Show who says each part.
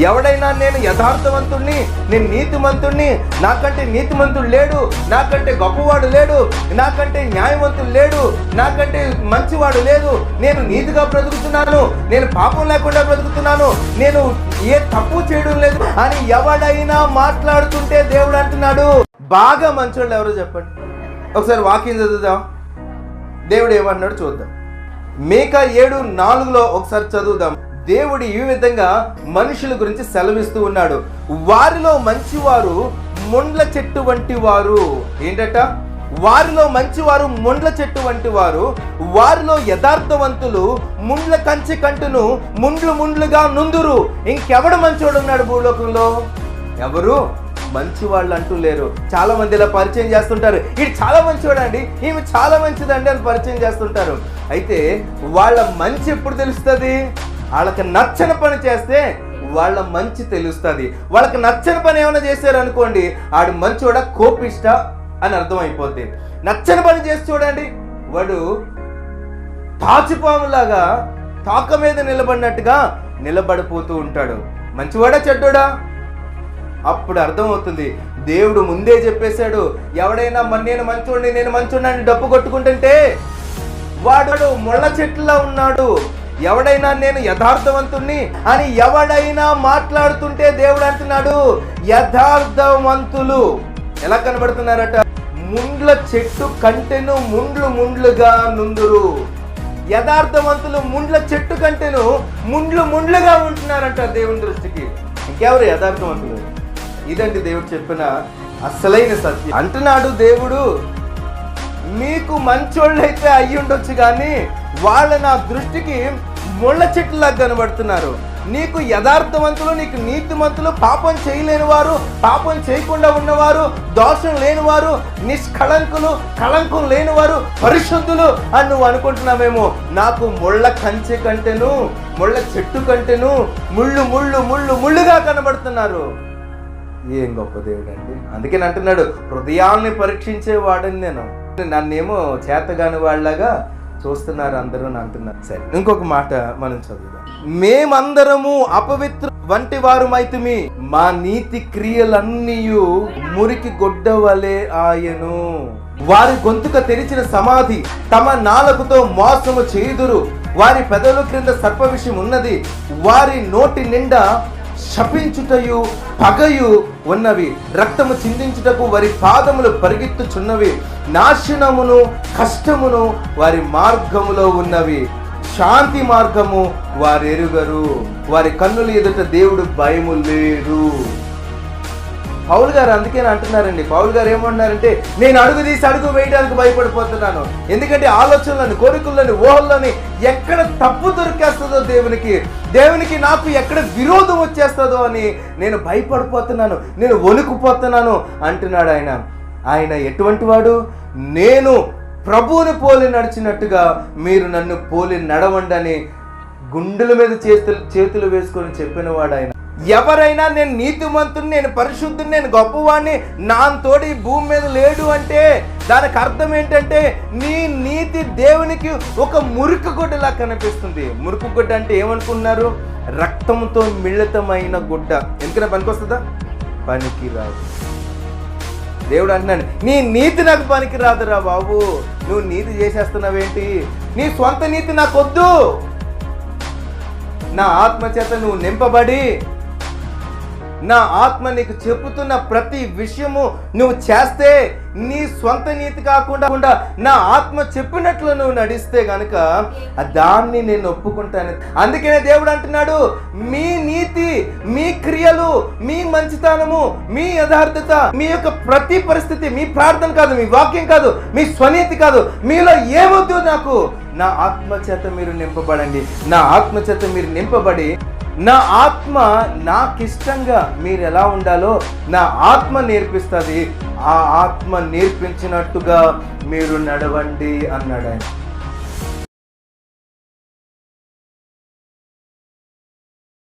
Speaker 1: ఎవడైనా నేను యథార్థవంతుణ్ణి నేను నీతిమంతుణ్ణి నాకంటే నీతిమంతుడు లేడు నాకంటే గొప్పవాడు లేడు నాకంటే న్యాయవంతుడు లేడు నాకంటే మంచివాడు లేదు నేను నీతిగా బ్రతుకుతున్నాను నేను పాపం లేకుండా బ్రతుకుతున్నాను నేను ఏ తప్పు చేయడం లేదు అని ఎవడైనా మాట్లాడుతుంటే దేవుడు అంటున్నాడు. బాగా మంచోళ్ళు ఎవరో చెప్పండి. ఒకసారి వాక్యం చదువుదాం. దేవుడు ఏమన్నాడు చూద్దాం. మేక ఏడు నాలుగులో ఒకసారి చదువుదాం. దేవుడు ఈ విధంగా మనుషుల గురించి సెలవిస్తూ ఉన్నాడు. వారిలో మంచివారు ముండ్ల చెట్టు వంటి వారు. ఏంటట? వారిలో మంచివారు ముండ్ల చెట్టు వంటి వారు. వారిలో యథార్థవంతులు ముండ్ల కంచె కంటును ముండ్లు ముండ్లుగా నుందురు. ఇంకెవడు మంచివాడు ఉన్నాడు భూలోకంలో? ఎవరు? మంచి వాళ్ళు అంటూ లేరు. చాలా మంది ఇలా పరిచయం చేస్తుంటారు. ఇది చాలా మంచివాడు అండి ఈమె చాలా మంచిదండి అని పరిచయం చేస్తుంటారు. అయితే వాళ్ళ మంచి ఎప్పుడు తెలుస్తుంది? వాళ్ళకి నచ్చని పని చేస్తే వాళ్ళ మంచి తెలుస్తుంది. వాళ్ళకి నచ్చని పని ఏమైనా చేశారు అనుకోండి ఆడు మంచివాడ కోపిష్ట అని అర్థం నచ్చని పని చేసి చూడండి వాడు తాచిపాములాగా తాక మీద నిలబడినట్టుగా నిలబడిపోతూ ఉంటాడు. మంచివాడా చెడ్డోడా? అప్పుడు అర్థమవుతుంది. దేవుడు ముందే చెప్పేశాడు ఎవడైనా నేను మంచోడిని నేను మంచోడిని అని డప్పు కొట్టుకుంటుంటే వాడు ముళ్ళ చెట్టులా ఉన్నాడు. ఎవడైనా నేను యథార్థవంతుణ్ణి అని ఎవడైనా మాట్లాడుతుంటే దేవుడు అంటున్నాడు యథార్థవంతులు. ఎలా కనబడుతున్నారట? ముండ్ల చెట్టు కంటెను ముండ్లు ముండ్లుగా నుందురు. యథార్థవంతులు ముండ్ల చెట్టు కంటెను ముండ్లు ముండ్లుగా ఉంటున్నారంట దేవుని దృష్టికి. ఇంకెవరు యథార్థవంతులు? ఇదండి దేవుడు చెప్పిన అసలైన సత్యం. అంటున్నాడు దేవుడు మీకు మంచోళ్ళైతే అయ్యి ఉండొచ్చు కానీ వాళ్ళ నా దృష్టికి ముళ్ళ చెట్టులా కనబడుతున్నారు. నీకు యథార్థవంతులు నీకు నీతిమంతులు పాపం చేయలేని వారు పాపం చేయకుండా ఉన్నవారు దోషం లేనివారు నిష్కళంకులు కళంకం లేనివారు పరిశుద్ధులు అని నువ్వు అనుకుంటున్నావేమో. నాకు ముళ్ళ కంచె కంటేను ముళ్ళ చెట్టు కంటేను ముళ్ళు ముళ్ళు ముళ్ళు ముళ్ళుగా కనబడుతున్నారు. ఏం గొప్ప దేవుడు అండి అందుకే అంటున్నాడు హృదయాల్ని పరీక్షించే వాడని నేను. నన్నేమో చేతగాని వాళ్ళగా చూస్తున్నారు అందరూ అని అంటున్నారు. సరే ఇంకొక మాట మనం చదువుదాం. మేమందరము అపవిత్ర వంటి వారుమైతుమి. మా నీతి క్రియలన్నీ మురికి గొడ్డ వలె ఆయను. వారి గొంతుక తెరిచిన సమాధి తమ నాలకుతో మోసము చేయుదురు. వారి పెదవుల క్రింద సర్ప విషయం ఉన్నది వారి నోటి నిండా శపించుటయు పగయు ఉన్నవి. రక్తము చిందించుటకు వారి పాదములు పరిగెత్తుచున్నవి. నాశనమును కష్టమును వారి మార్గములో ఉన్నవి. శాంతి మార్గము వారెరుగరు. వారి కన్నుల ఎదుట దేవుడు భయము లేడు. పౌల్ గారు అందుకే అంటున్నారండి. పౌల్ గారు ఏమన్నారంటే నేను అడుగు తీసి అడుగు వేయడానికి భయపడిపోతున్నాను. ఎందుకంటే ఆలోచనలను కోరికలను ఊహల్లోని ఎక్కడ తప్పు దొరికేస్తుందో దేవునికి దేవునికి నాకు ఎక్కడ విరోధం వచ్చేస్తుందో అని నేను భయపడిపోతున్నాను నేను వణుకుపోతున్నాను అంటున్నాడు ఆయన. ఆయన ఎటువంటి వాడు? నేను ప్రభువుని పోలి నడిచినట్టుగా మీరు నన్ను పోలి నడవండి అని గుండెల మీద చేతులు చేతులు వేసుకొని చెప్పిన వాడు ఆయన. ఎవరైనా నేను నీతిమంతుని నేను పరిశుద్ధుని నేను గొప్పవాడిని నా తోడి భూమి మీద లేడు అంటే దానికి అర్థం ఏంటంటే నీ నీతి దేవునికి ఒక మురికి గుడ్డలా కనిపిస్తుంది. మురుకు గుడ్డ అంటే ఏమనుకున్నారు రక్తంతో మిళితమైన గుడ్డ. ఎందుకన్నా పనికొస్తుందా పనికి రాదు. దేవుడు అంటున్నాడు నీ నీతి నాకు పనికి రాదురా బాబు. నువ్వు నీతి చేసేస్తున్నావేంటి? నీ సొంత నీతి నాకొద్దు. నా ఆత్మ చేత నువ్వు నింపబడి నా ఆత్మ నీకు చెప్పుతున్న ప్రతి విషయము నువ్వు చేస్తే నీ సొంత నీతి కాకుండా నా ఆత్మ చెప్పినట్లు నువ్వు నడిస్తే గనుక దాన్ని నేను ఒప్పుకుంటాను. అందుకనే దేవుడు అంటున్నాడు మీ నీతి మీ క్రియలు మీ మంచితనము మీ యథార్థత మీ యొక్క ప్రతి పరిస్థితి మీ ప్రార్థన కాదు మీ వాక్యం కాదు మీ స్వనీతి కాదు మీలో ఏమొద్దు నాకు. నా ఆత్మ చేత మీరు నింపబడండి. నా ఆత్మ చేత మీరు నింపబడి నా ఆత్మ నాకిష్టంగా మీరు ఎలా ఉండాలో నా ఆత్మ నేర్పిస్తుంది. ఆ ఆత్మ నేర్పించినట్టుగా మీరు నడవండి అన్నాడు ఆయన